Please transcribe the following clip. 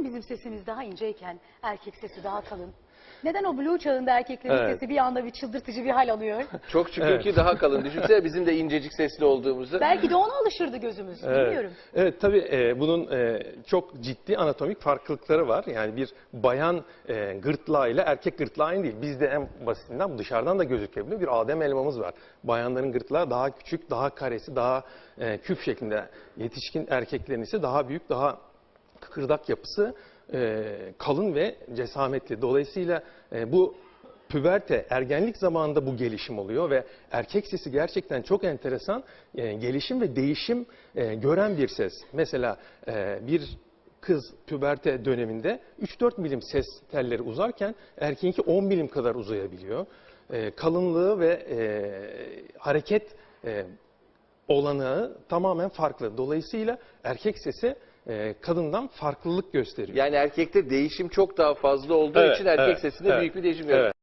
Neden bizim sesimiz daha inceyken erkek sesi daha kalın? Neden o blue çağında erkeklerin Evet. sesi bir anda bir çıldırtıcı bir hal alıyor? Çok şükür Evet. ki daha kalın. Düşünsene bizim de incecik sesli olduğumuzu. Belki de ona alışırdı gözümüz. Bilmiyorum. Evet tabii e, bunun e, çok ciddi anatomik farklılıkları var. Yani bir bayan e, gırtlağı ile erkek gırtlağı aynı değil. Bizde en basitinden dışarıdan da gözükebiliyor. Bir Adem elmamız var. Bayanların gırtlağı daha küçük, daha karesi, daha e, küp şeklinde. Yetişkin erkeklerin ise daha büyük, daha kıkırdak yapısı e, kalın ve cesametli. Dolayısıyla e, bu püberte, ergenlik zamanında bu gelişim oluyor ve erkek sesi gerçekten çok enteresan e, gelişim ve değişim e, gören bir ses. Mesela e, bir kız püberte döneminde 3-4 milim ses telleri uzarken erkeğinki 10 milim kadar uzayabiliyor. E, kalınlığı ve e, hareket e, olanağı tamamen farklı. Dolayısıyla erkek sesi e, kadından farklılık gösteriyor. Yani erkekte değişim çok daha fazla olduğu Evet, için erkek evet, sesinde evet, büyük bir değişim evet.